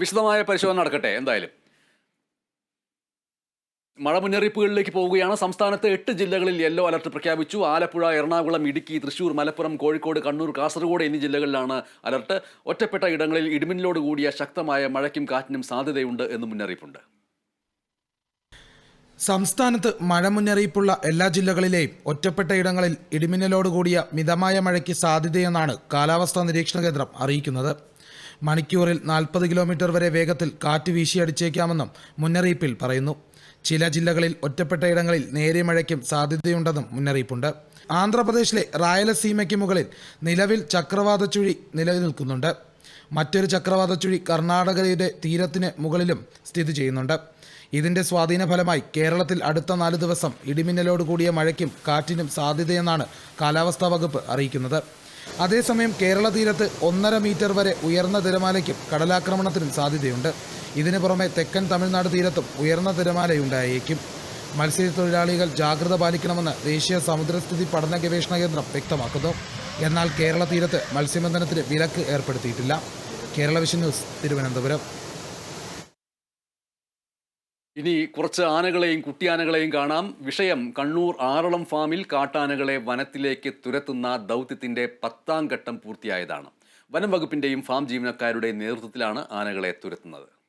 വിശദമായ പരിശോധന നടക്കട്ടെ എന്തായാലും. മഴ മുന്നറിയിപ്പുകളിലേക്ക് പോവുകയാണ്. സംസ്ഥാനത്ത് എട്ട് ജില്ലകളിൽ യെല്ലോ അലർട്ട് പ്രഖ്യാപിച്ചു. ആലപ്പുഴ എറണാകുളം ഇടുക്കി തൃശൂർ മലപ്പുറം കോഴിക്കോട് കണ്ണൂർ കാസർഗോഡ് എന്നീ ജില്ലകളിലാണ് അലർട്ട്. ഒറ്റപ്പെട്ട ഇടങ്ങളിൽ ഇടിമിന്നലോട് കൂടിയ ശക്തമായ മഴയ്ക്കും കാറ്റിനും സാധ്യതയുണ്ട് എന്ന് മുന്നറിയിപ്പുണ്ട്. സംസ്ഥാനത്ത് മഴ മുന്നറിയിപ്പുള്ള എല്ലാ ജില്ലകളിലെയും ഒറ്റപ്പെട്ട ഇടങ്ങളിൽ ഇടിമിന്നലോട് കൂടിയ മിതമായ മഴയ്ക്ക് സാധ്യതയെന്നാണ് കാലാവസ്ഥാ നിരീക്ഷണ കേന്ദ്രം അറിയിക്കുന്നത്. മണിക്കൂറിൽ നാൽപ്പത് കിലോമീറ്റർ വരെ വേഗത്തിൽ കാറ്റ് വീശിയടിച്ചേക്കാമെന്നും മുന്നറിയിപ്പിൽ പറയുന്നു. ചില ജില്ലകളിൽ ഒറ്റപ്പെട്ട ഇടങ്ങളിൽ നേരിയ മഴയ്ക്കും സാധ്യതയുണ്ടെന്നും മുന്നറിയിപ്പുണ്ട്. ആന്ധ്രാപ്രദേശിലെ റായലസീമയ്ക്ക് മുകളിൽ നിലവിൽ ചക്രവാത ചുഴി നിലനിൽക്കുന്നുണ്ട്. മറ്റൊരു ചക്രവാത ചുഴി കർണാടകയുടെ തീരത്തിന് മുകളിലും സ്ഥിതി ചെയ്യുന്നുണ്ട്. ഇതിന്റെ സ്വാധീന ഫലമായി കേരളത്തിൽ അടുത്ത നാല് ദിവസം ഇടിമിന്നലോട് കൂടിയ മഴയ്ക്കും കാറ്റിനും സാധ്യതയെന്നാണ് കാലാവസ്ഥാ വകുപ്പ് അറിയിക്കുന്നത്. അതേസമയം കേരള തീരത്ത് ഒന്നര മീറ്റർ വരെ ഉയർന്ന തിരമാലയ്ക്കും കടലാക്രമണത്തിനും സാധ്യതയുണ്ട്. ഇതിനു പുറമെ തെക്കൻ തമിഴ്നാട് തീരത്തും ഉയർന്ന തിരമാലയുണ്ടായേക്കും. മത്സ്യത്തൊഴിലാളികൾ ജാഗ്രത പാലിക്കണമെന്ന് ദേശീയ സമുദ്രസ്ഥിതി പഠന ഗവേഷണ കേന്ദ്രം വ്യക്തമാക്കുന്നു. എന്നാൽ കേരള തീരത്ത് മത്സ്യബന്ധനത്തിന് വിലക്ക് ഏർപ്പെടുത്തിയിട്ടില്ല. Kerala vision news Thiruvananthapuram. ഇനി കുറച്ച് ആനകളെയും കുട്ടിയാനകളെയും കാണാം. വിഷയം കണ്ണൂർ ആറളം ഫാമിൽ കാട്ടാനകളെ വനത്തിലേക്ക് തുരത്തുന്ന ദൗത്യത്തിന്റെ പത്താം ഘട്ടം പൂർത്തിയായതാണ്. വനം വകുപ്പിന്റെയും ഫാം ജീവനക്കാരുടെയും നേതൃത്വത്തിലാണ് ആനകളെ തുരത്തുന്നത്.